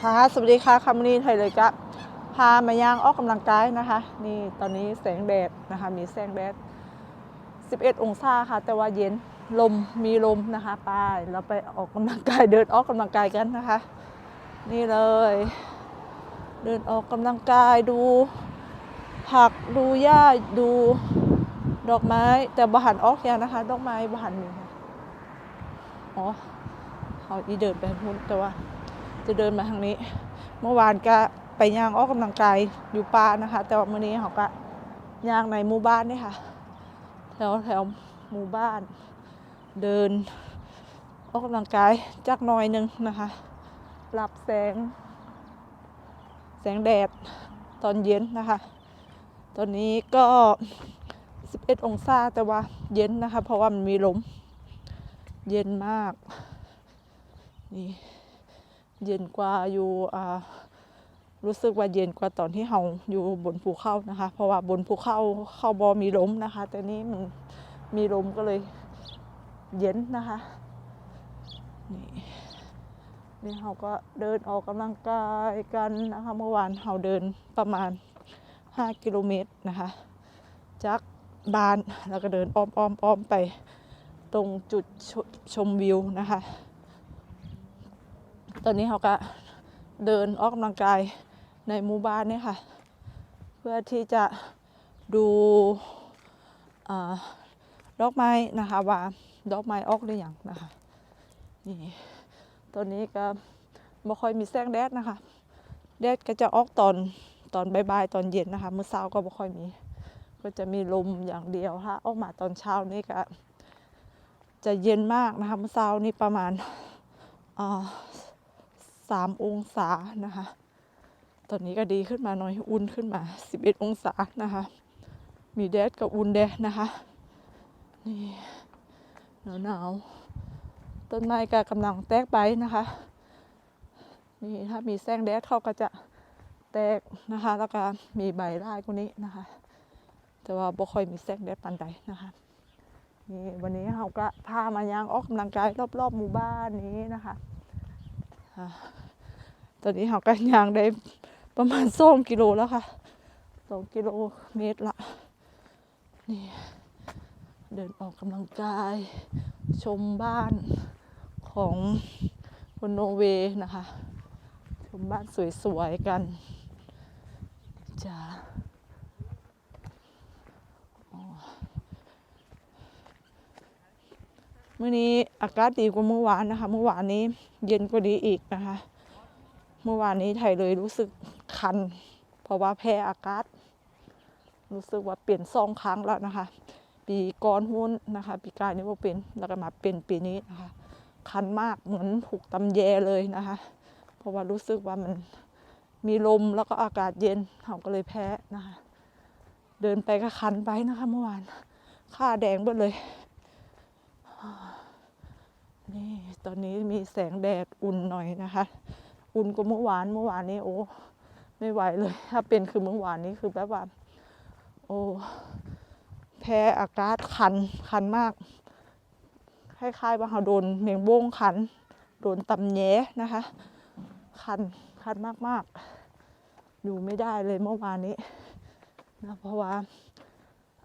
ค่ะสวัสดีค่ะคำนี้ไทยเลยกะพามาย่างออกกำลังกายนะคะ นี่ตอนนี้แสงแดดนะคะ มีแสงแดด 11 องศาค่ะ แต่ว่าเย็นลมมีลมนะคะไปเราไปออกกำลังกายเดินออกกำลังกายกันนะคะ นี่เลย เดินออกกำลังกายดู ผักดูหญ้าดูดอกไม้ แต่บหันออกย่างนะคะ ดอกไม้บหันมีค่ะอ๋อเขาอีเดินไปทางนู้นแต่ว่า จะเดินมาทางนี้ เมื่อวานก็ไปย่างออกกำลังกายอยู่ป่านะคะ แต่ว่ามื้อนี้เขาก็ย่างในหมู่บ้านนี่ค่ะแถวแถวหมู่บ้าน เดินออกกำลังกายจักหน่อยหนึงนะคะรับแสง แสงแดดตอนเย็นนะคะ ตอนนี้ก็ 11 องศาแต่ว่าเย็นนะคะ เพราะว่ามันมีลมเย็นมาก นี่ เย็นกว่าอยู่รู้สึกว่าเย็นกว่าตอนที่เราอยู่บนภูเขานะคะ เพราะว่าบนภูเขาเขาบอมีลมนะคะ แต่นี้มันมีลมก็เลยเย็นนะคะนี่นี่เราก็เดินออกกำลังกายกันนะคะ เมื่อวานเราเดินประมาณ 5 กิโลเมตรนะคะจากบ้านแล้วก็เดินอ้อมอ้อมอ้อมไปตรงจุดชชมวิวนะคะ ตอนนี้เขาก็เดินออกกำลังกายในหมู่บ้านเนี่ยค่ะ เพื่อที่จะดูอดอกไม้นะคะว่าดอกไม้ออกหรือยังนะคะนี่ตอนนี้ก็ไม่ค่อยมีแสงแดดนะคะแดดก็จะออกตอนตอนบ่ายๆตอนเย็นนะคะมื้อเช้าก็ไม่ค่อยมี ก็จะมีลมอย่างเดียวถ้าออกมาตอนเช้านี่ก็จะเย็นมากนะคะมื้อเช้านี่ประมาณ อ่าสามองศานะคะ ตอนนี้ก็ดีขึ้นมาหน่อยอุ่นขึ้นมา 11 องศานะคะ มีแดดกับอุ่นแดดนะคะ นี่หนาวหนาวๆต้นไม้ก็กำลังแตกไปนะคะ นี่ถ้ามีแสงแดดเขาก็จะแตกนะคะ แล้วก็มีใบร่ายกว่านี้นะคะ แต่ว่าบ่ค่อยมีแสงแดดปานใดนะคะนี่วันนี้เราก็พามายางออกกำลังกายรอบๆหมู่บ้านนี้นะคะ ตอนนี้เขาก็ย่างได้ประมาณสองกิโลแล้วค่ะสองกิโลเมตรละ นี่ เดินออกกำลังกาย ชมบ้านของคนโนเวย์นะคะ ชมบ้านสวยๆกันจ้าอ๋อ มื่อนี้อากาศดีกว่าเมื่อวานนะคะ เมื่อวานนี้เย็นกว่านี้อีกนะคะ เมื่อวานนี้ไทยเลยรู้สึกคัน เพราะว่าแพ้อากาศ รู้สึกว่าเปลี่ยนซองครั้งแล้วนะคะ ปีก่อนหุ้นนะคะ ปีกายนี่ว่าเป็นแล้วก็มาเป็นปีนี้นะคะ คันมากเหมือนถูกตำแยเลยนะคะ เพราะว่ารู้สึกว่ามันมีลมแล้วก็อากาศเย็นเขาก็เลยแพ้นะคะ เดินไปก็คันไปนะคะ เมื่อวานข้าแดงหมดเลย นี่ตอนนี้มีแสงแดดอุ่นหน่อยนะคะ อุ่นกว่าเมื่อวานเมื่อวานนี้โอ้ไม่ไหวเลย ถ้าเป็นคือเมื่อวานนี้คือแบบว่า โอ้แพ้อากาศคันคันมากคล้ายๆว่าเราโดนเมียงโบ้งคัน โดนตำแย้นะคะ คันคันมากๆอยู่ไม่ได้เลยเมื่อวานนี้นะเพราะว่า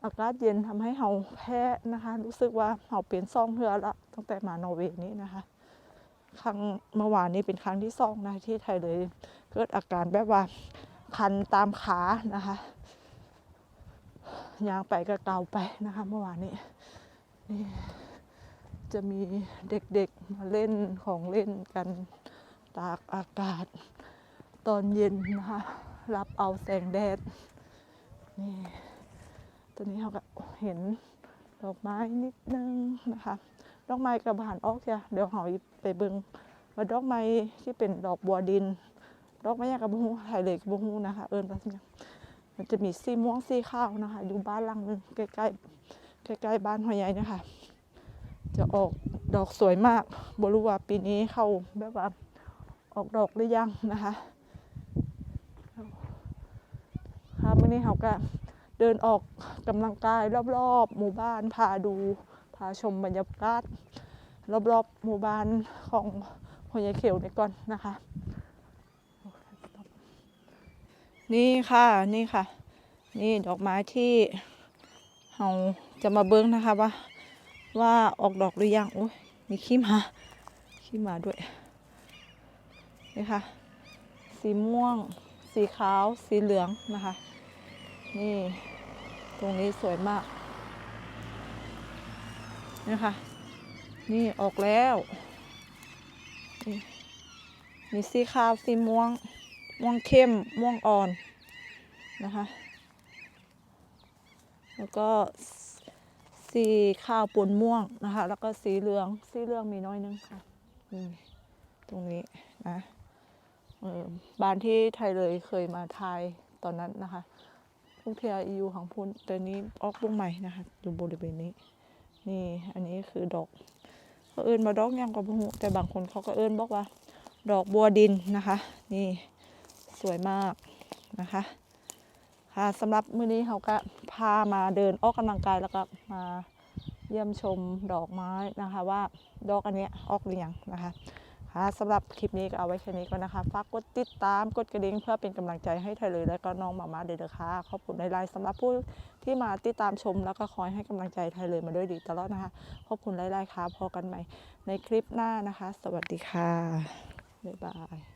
อากาศเย็นทำให้เราแพ้นะคะ รู้สึกว่าเราเปลี่ยนซ่องเฮือละตั้งแต่มานอร์เวย์นี้นะคะ ครั้งเมื่อวานนี้เป็นครั้งที่สองนะที่ไทยเลยเกิดอาการแบบว่าคันตามขานะคะยางไปก็เกาไปนะคะ เมื่อวานนี้นี่จะมีเด็กๆมาเล่นของเล่นกันตากอากาศ ตอนเย็นนะคะ รับเอาแสงแดดนี่ ตอนนี้เราก็เห็นดอกไม้นิดนึงนะคะ ดอกไม้กระบานออกจ้ะเดี๋ยวเราไปเบิ่งว่าดอกไม้ที่เป็นดอกบัวดิน ดอกไม้ยากระบุงไทยเลยกระบุงนะคะ เอิญว่าเนี่ยมันจะมีสีม่วงสีขาวนะคะ อยู่บ้านหลังหนึงใกล้ๆใกล้ๆบ้านหอยใหญ่นะคะ จะออกดอกสวยมากบรู้ว่าปีนี้เข้าแบบว่าออกดอกหรือยังนะคะ ครับวันนี้เราก็ เดินออกกำลังกายรอบๆ หมู่บ้านพาดูพาชมบรรยากาศรอบๆ หมู่บ้านของหอยายเขียวนี่ก่อนนะคะ นี่ค่ะนี่ค่ะ นี่ดอกไม้ที่เราจะมาเบิ้งนะคะว่า ว่าออกดอกหรือยังโอ้ยมีขี้หมาขี้หมาด้วยนี่ค่ะ สีม่วง สีขาว สีเหลืองนะคะ นี่ ตรงนี้สวยมากนี่ค่ะนี่ออกแล้วนี่มีสีขาวสีม่วง ม่วงเข้ม ม่วงอ่อนนะคะ แล้วก็สีขาวปนม่วงนะคะ แล้วก็สีเหลือง สีเหลืองมีน้อยนึงค่ะนี่ตรงนี้นะบ้านที่ไทยเลยเคยมาทายตอนนั้นนะคะ ทุกเทียอยู่ของพุนแต่นี้ออกวงใหม่นะคะอยู่บริเวณนี้ นี่อันนี้คือดอกเขาเอินมาดอกยังกับหูแต่บางคนเขาก็เอินบอกว่า ดอกบัวดินนะคะ นี่สวยมากนะคะค่ะสำหรับมื้อนี้เขาก็พามาเดินออกกำลังกายแล้วก็มาเยี่ยมชมดอกไม้นะคะ ว่าดอกอันนี้ออกหรือยังนะคะ ค่ะสำหรับคลิปนี้ก็เอาไว้แค่นี้ก่อนนะคะ ฝากกดติดตามกดกระดิ่งเพื่อเป็นกำลังใจให้ไทยเลยและก็น้องหมามาเด้อค่ะ ขอบคุณในไลน์สำหรับผู้ที่มาติดตามชม แล้วก็คอยให้กำลังใจไทยเลยมาด้วยดีตลอดนะคะ ขอบคุณไลน์ค่ะพอกันใหม่ในคลิปหน้านะคะ สวัสดีค่ะบ๊ายบาย